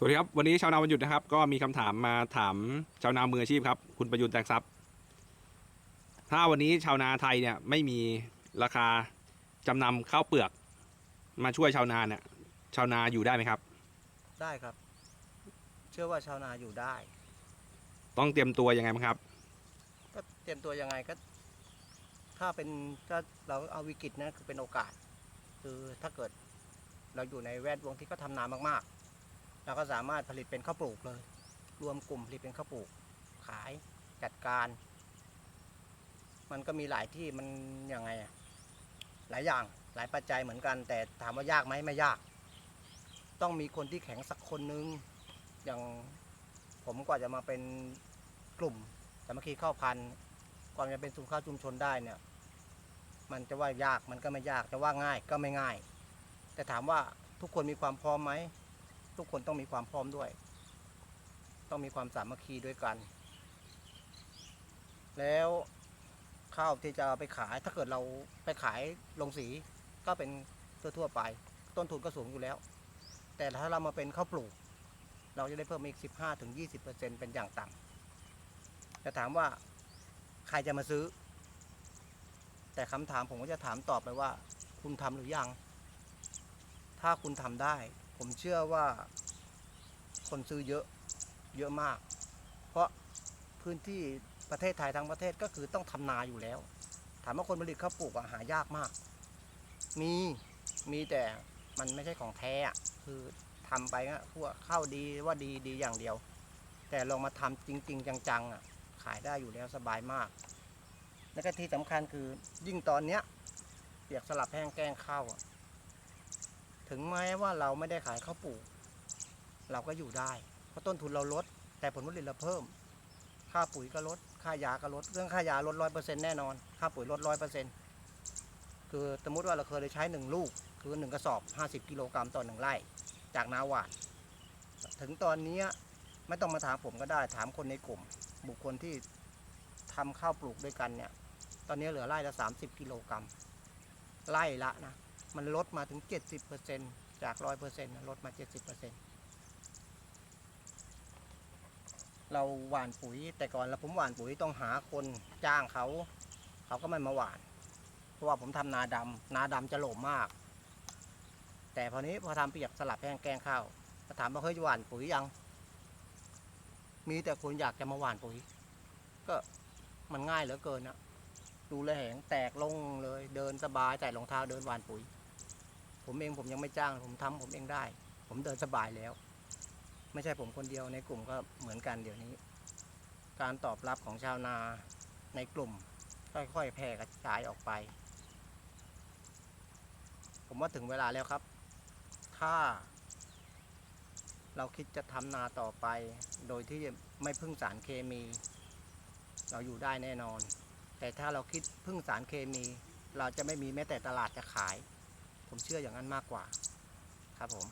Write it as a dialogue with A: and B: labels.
A: สวัสดีครับ วันนี้ชาวนาวันหยุดนะครับ ก็มีคำถามมาถามชาวนามืออาชีพครับ คุณประยุทธ์แตกทรัพย์ถ้าวันนี้ชาวนาไทยเนี่ยไม่มีราคาจำนำข้าวเปลือก มาช่วยชาวนาเนี่ย ชาวนาอยู่ได้ไหมครับ
B: ได้ครับ เชื่อว่าชาวนาอยู่ได้
A: ต้องเตรียมตัวยังไงบ้างครับ
B: ก็เตรียมตัวยังไงก็ ถ้าเป็นถ้าเราเอาวิกฤตนะคือเป็นโอกาส คือถ้าเกิดเราอยู่ในแวดวงที่เขาทำนามากๆ เราก็สามารถผลิตเป็นข้าวปลูกเลย รวมกลุ่มผลิตเป็นข้าวปลูก ขายจัดการ มันก็มีหลายที่มันยังไงอะหลายอย่างหลายปัจจัยเหมือนกัน แต่ถามว่ายากไหมไม่ยาก ต้องมีคนที่แข็งสักคนนึงอย่างผมกว่าจะมาเป็นกลุ่มสามัคคีข้าวพันธุ์ก่อนจะเป็นสุขข้าวชุมชนได้เนี่ย มันจะว่ายากมันก็ไม่ยากจะว่าง่ายก็ไม่ง่าย แต่ถามว่าทุกคนมีความพร้อมไหม ทุกคนต้องมีความพร้อมด้วย ต้องมีความสามัคคีด้วยกัน แล้วข้าวที่จะไปขายถ้าเกิดเราไปขายลงสีก็เป็นทั่วๆไป ต้นทุนก็สูงอยู่แล้ว แต่ถ้าเรามาเป็นข้าวปลูก เราจะได้เพิ่มอีก 15ถึง20เป็นอย่างต่ำจะถามว่าใครจะมาซื้อ แต่คำถามผมก็จะถามตอบไปว่า คุณทำหรือยัง ถ้าคุณทำได้ ผมเชื่อว่าคนซื้อเยอะเยอะมาก เพราะพื้นที่ประเทศไทยทั้งประเทศก็คือต้องทำนาอยู่แล้ว ถามว่าคนผลิตข้าวปลูกอะหายากมาก มีมีแต่มันไม่ใช่ของแท้อะคือทำไปก็พวกข้าวดีว่าดีดีอย่างเดียว แต่ลองมาทำจริง ๆ จังๆอะขายได้อยู่แล้วสบายมาก แล้วก็ที่สำคัญคือยิ่งตอนเนี้ยเปียกสลับแห้งแกล้งข้าวอะ ถึงแม้ว่าเราไม่ได้ขายข้าวปลูก เราก็อยู่ได้ เพราะต้นทุนเราลด แต่ผลผลิตเราเพิ่ม ค่าปุ๋ยก็ลด ค่ายาก็ลด เรื่องค่ายาลดร้อยเปอร์เซ็นต์แน่นอน ค่าปุ๋ยลดร้อยเปอร์เซ็นต์คือสมมติว่าเราเคยใช้หนึ่งลูก คือหนึ่งกระสอบห้าสิบกิโลกรัมต่อหนึ่งไร่ จากนาหวานถึงตอนนี้ไม่ต้องมาถามผมก็ได้ ถามคนในกลุ่ม บุคคลที่ทำข้าวปลูกด้วยกันเนี่ย ตอนนี้เหลือไร่ละ30กิโลกรัม ไร่ละนะ มันลดมาถึง 70%จาก 100%ลดมา 70%เราหว่านปุ๋ยแต่ก่อนเราผมหว่านปุ๋ยต้องหาคนจ้างเขา เขาก็ไม่มาหว่าน เพราะว่าผมทำนาดำนาดำจะโหลมมาก แต่พอนี้พอทำเปียกสลับแห้งแกงข้าวถามว่าเฮ้ยหว่านปุ๋ยยัง มีแต่คนอยากจะมาหว่านปุ๋ย ก็มันง่ายเหลือเกินนะดูแลแหงแตกลงเลยเดินสบายใส่รองเท้าเดินหว่านปุ๋ย ผมเองผมยังไม่จ้างผมทำผมเองได้ ผมเดินสบายแล้ว ไม่ใช่ผมคนเดียวในกลุ่มก็เหมือนกันเดี๋ยวนี้ การตอบรับของชาวนาในกลุ่ม ค่อยๆแพร่กระจายออกไป ผมว่าถึงเวลาแล้วครับ ถ้า เราคิดจะทำนาต่อไป โดยที่ไม่พึ่งสารเคมี เราอยู่ได้แน่นอน แต่ถ้าเราคิดพึ่งสารเคมี เราจะไม่มีแม้แต่ตลาดจะขาย ผมเชื่ออย่างนั้นมากกว่าครับผม